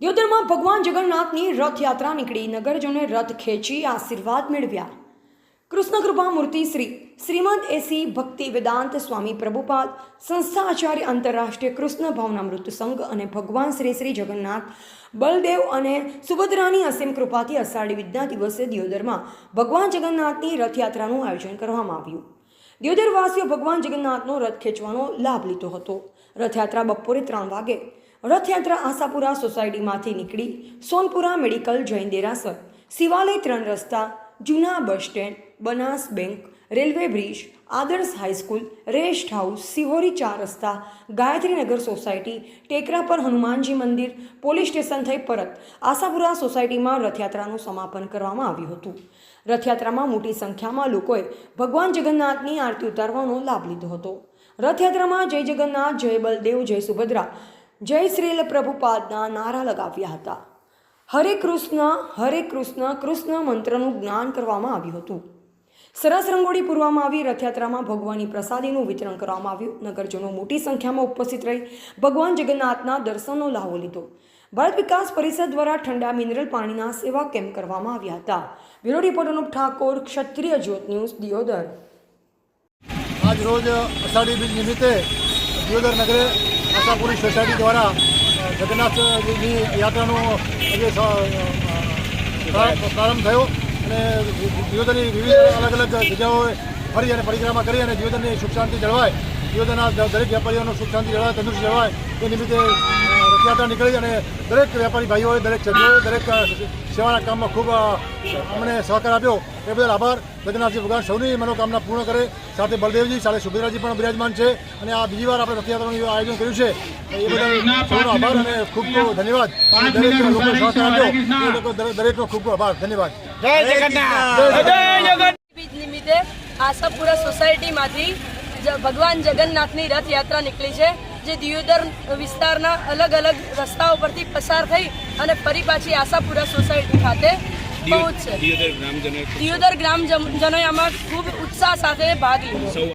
દિયોદરમાં ભગવાન જગન્નાથની રથયાત્રા નીકળી. નગરજોને રથ ખેંચી આશીર્વાદ મેળવ્યા. કૃષ્ણ કૃપા મૂર્તિ શ્રી શ્રીમદ એસી ભક્તિ વેદાંત સ્વામી પ્રભુપાદ, સંસ્થા આચાર્ય આંતરરાષ્ટ્રીય કૃષ્ણ ભાવનામૃત સંઘ અને ભગવાન શ્રી શ્રી જગન્નાથ, બલદેવ અને સુભદ્રાની અસીમ કૃપાથી અષાઢી વિદ્યા દિવસે દિયોદરમાં ભગવાન જગન્નાથની રથયાત્રાનું આયોજન કરવામાં આવ્યું. દિયોદરવાસીઓ ભગવાન જગન્નાથનો રથ ખેંચવાનો લાભ લીધો હતો. રથયાત્રા બપોરે ત્રણ વાગે રથયાત્રા આશાપુરા સોસાયટીમાંથી નીકળી સોનપુરા મેડિકલ જૈન દેરાસર, શિવાલય ત્રણ રસ્તા જૂના bus stand, Banas bank, railway bridge, Adarsh high school rest house, Sihori ચાર રસ્તા, ગાયત્રીનગર સોસાયટી, ટેકરા પર હનુમાનજી મંદિર, પોલીસ સ્ટેશન થઈ પરત, આશાપુરા સોસાયટીમાં રથયાત્રાનું સમાપન કરવામાં આવ્યું હતું. રથયાત્રામાં મોટી સંખ્યામાં લોકોએ ભગવાન જગન્નાથની આરતી ઉતારવાનો લાભ લીધો હતો. રથયાત્રામાં જય જગન્નાથ, જય બલદેવ, જય સુભદ્રા, જય શ્રીલ પ્રભુપાદના નારા લગાવ્યા હતા. હરે કૃષ્ણ હરે કૃષ્ણ કૃષ્ણ મંત્રનું જ્ઞાન કરવામાં આવ્યું હતું. સરસ રંગોળી પૂરવામાં આવી, રથયાત્રામાં ભગવાનની પ્રસાદીનું વિતરણ કરવામાં આવ્યું. નગરજનો મોટી સંખ્યામાં ઉપસ્થિત રહી, ભગવાન જગન્નાથના દર્શનનો લાહો લીધો. ભારત વિકાસ પરિષદ દ્વારા ઠંડા મિનરલ પાણીના સેવા કેમ્પ કરવામાં આવ્યા હતા? Bureau report Anup Thakor, Kshatriya Jyot news, Deodar. આજ રોજ અષાઢી બીજ નિમિત્તે દિયોદર નગરે આશાપુરી સોસાયટી દ્વારા જગન્નાથજીની યાત્રાનો આજે પ્રારંભ થયો અને દિયોદરની વિવિધ અલગ અલગ જગ્યાઓએ ફરી અને પરિક્રમા કરી અને દિયોદરની સુખ શાંતિ જળવાય. દિયોદરના દરેક વેપારીઓનો સુખ શાંતિ જળવાય, તંદુરસ્ત જળવાય. એ નિમિત્તે રથયાત્રા નીકળી અને દરેક વેપારી ભાઈઓએ, દરેક સભ્યોએ, દરેક સેવાના કામમાં ખૂબ અમને સહકાર આપ્યો. એ બદલ આભાર. જગન્નાથજી ભગવાન સૌની મનોકામના પૂર્ણ કરે. સાથે બળદેવજી સાથે સુભદ્રાજી પણ બિરાજમાન છે. અને આ બીજી વાર આપણે રથયાત્રાનું આયોજન કર્યું છે એ બદલ સૌનો આભાર અને ખૂબ ખૂબ ધન્યવાદ. દરેક લોકો સહકાર આપ્યો એ લોકો દરેકનો ખૂબ ખૂબ આભાર. ધન્યવાદ. જય જગન્નાથ. બીજ નિમિત્તે આશાપુરા સોસાયટીમાંથી ભગવાન જગન્નાથની રથયાત્રા નીકળી છે જે દિયોદર વિસ્તારના અલગ અલગ રસ્તાઓ પરથી પસાર થઈ અને ફરી પાછી આશાપુરા સોસાયટી ખાતે પહોંચશે દિયોદર ગ્રામજનોએ આમાં ખૂબ ઉત્સાહ સાથે ભાગ લીધો.